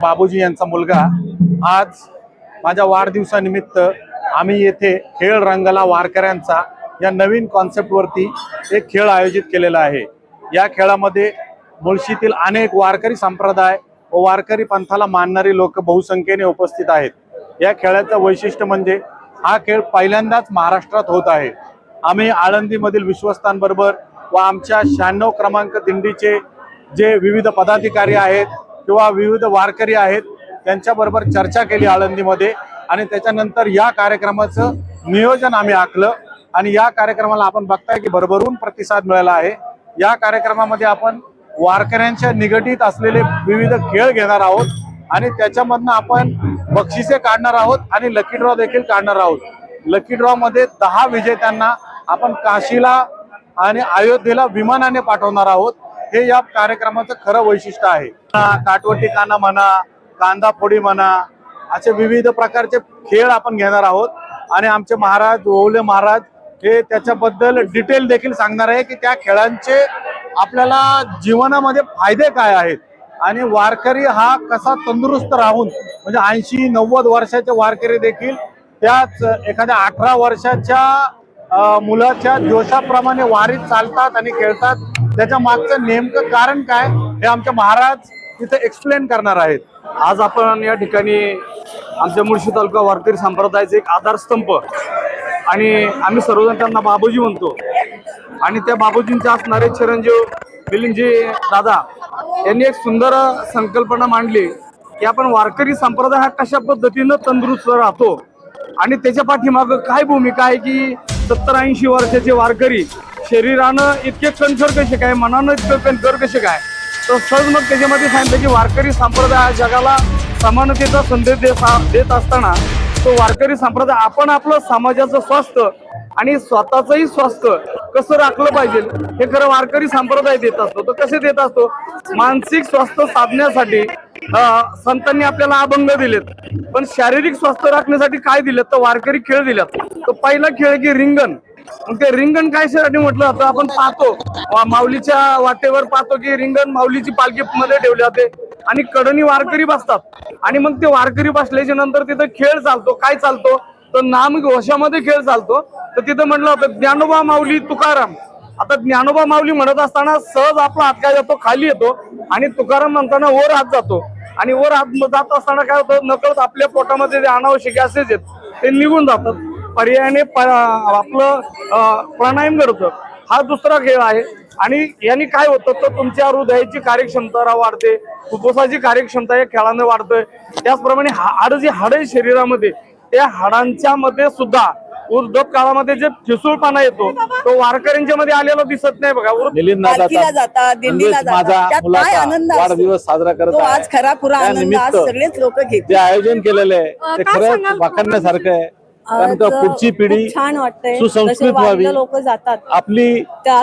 बाबूजी यांचा मुलगा. आज माझ्या वाढदिवसानिमित्त आम्ही येथे खेळ रंगला वारकऱ्यांचा या नवीन कॉन्सेप्टवरती एक खेळ आयोजित केलेला आहे. या खेळामध्ये मुळशीतील अनेक वारकरी संप्रदाय व वारकरी पंथाला मानणारी लोक बहुसंख्येने उपस्थित आहेत. या खेळाचं वैशिष्ट्य म्हणजे हा खेळ पहिल्यांदाच महाराष्ट्रात होत आहे. आम्ही आळंदीमधील विश्वस्तांबरोबर व आमच्या शहाण्णव क्रमांक दिंडीचे जे विविध पदाधिकारी आहेत किंवा विविध वारकरी आहेत त्यांच्याबरोबर चर्चा केली आळंदीमध्ये. आणि त्याच्यानंतर या कार्यक्रमाचं नियोजन आम्ही आखलं. आणि या कार्यक्रमाला आपण बघताय की भरभरून प्रतिसाद मिळाला आहे. या कार्यक्रमामध्ये आपण वारकऱ्यांच्या निगडीत असलेले विविध खेळ घेणार आहोत. आणि त्याच्यामधनं आपण बक्षिसे काढणार आहोत आणि लकी ड्रॉ देखील काढणार आहोत. लकी ड्रॉ मध्ये दहा विजेत्यांना आपण काशीला आणि अयोध्येला विमानाने पाठवणार आहोत. हे या कार्यक्रमाचं खरं वैशिष्ट्य आहे. काटवटी काना म्हणा कांदा फोडी म्हणा असे विविध प्रकारचे खेळ आपण घेणार आहोत. आणि आमचे महाराज ओवले महाराज हे त्याच्याबद्दल डिटेल देखील सांगणार आहे की त्या खेळांचे आपल्याला जीवनामध्ये फायदे काय आहेत. आणि वारकरी हा कसा तंदुरुस्त राहून म्हणजे ऐंशी नव्वद वर्षाचे वारकरी देखील त्याच एखाद्या अठरा वर्षाच्या मुलाच्या जोशाप्रमाणे वारीत चालतात आणि खेळतात त्याच्या मागचं नेमकं कारण काय हे आमचे महाराज तिथे एक्सप्लेन करणार आहेत. आज आपण या ठिकाणी आमच्या मुळशी तालुका वारकरी संप्रदायाचे एक आधारस्तंभ आणि आम्ही सर्वजण त्यांना बाबूजी म्हणतो. आणि त्या बाबूजींचे असणारे चिरंजीव मिलिंदजी दादा यांनी एक सुंदर संकल्पना मांडली की आपण वारकरी संप्रदाय हा कशा पद्धतीनं तंदुरुस्त राहतो आणि त्याच्या पाठीमागं काय भूमिका आहे की सत्तर ऐंशी वर्षाचे वारकरी शरीरानं इतके कणखर कसे काय मनानं इतकं कणखर कसे काय? तर सहज मग त्याच्यामध्ये सांगितलं की वारकरी संप्रदाय हा जगाला समानतेचा संदेश देत देत असताना तो वारकरी संप्रदाय आपण आपलं समाजाचं स्वास्थ्य आणि स्वतःचंही स्वास्थ्य कसं राखलं पाहिजे हे खरं वारकरी संप्रदाय देत असतो. तो कसे देत असतो? मानसिक स्वास्थ्य साधण्यासाठी संतांनी आपल्याला अभंग दिलेत. पण शारीरिक स्वास्थ्य राखण्यासाठी काय दिलेत? तर वारकरी खेळ दिल्यात तो पहिला खेळ आहे की रिंगण. मग ते रिंगण काय साठी म्हटलं होतं आपण पाहतो. माऊलीच्या वाटेवर पाहतो की रिंगण माऊलीची पालखी मध्ये ठेवले जाते आणि कडणी वारकरी बसतात. आणि मग ते वारकरी बसल्याच्या नंतर तिथं खेळ चालतो. काय चालतो? तर नाम घोषामध्ये खेळ चालतो. तर तिथं म्हटलं होतं ज्ञानोबा माऊली तुकाराम. आता ज्ञानोबा माऊली म्हणत असताना सहज आपला हात काय जातो? खाली येतो. आणि तुकाराम म्हणताना वर हात जातो. आणि वर हात जात असताना काय होतं? नकळत आपल्या पोटामध्ये जे अनावश्यक असेच आहेत ते निघून जातात. पर्यायाने आपलं प्राणायाम करतं हा दुसरा खेळ आहे. आणि यांनी काय होतं तर तुमच्या हृदयाची कार्यक्षमता वाढते. फुफ्फुसाची कार्यक्षमता या खेळाने वाढतोय. त्याचप्रमाणे हाड जी हाड आहे शरीरामध्ये त्या हाडांच्या मध्ये सुद्धा वृद्ध काळामध्ये जे ठिसूळपणा येतो तो वारकऱ्यांच्या मध्ये आलेला दिसत नाही बघा. वाढदिवस साजरा करत आज खरा पुरा आनंद सगळेच लोक घेत जे आयोजन केलेलं आहे ते खरंच वाखाणण्यासारखं आहे. कारण का पुढची पिढी छान वाटतंय. सुसंस्कृत व्हावी. लोक जातात. आपली त्या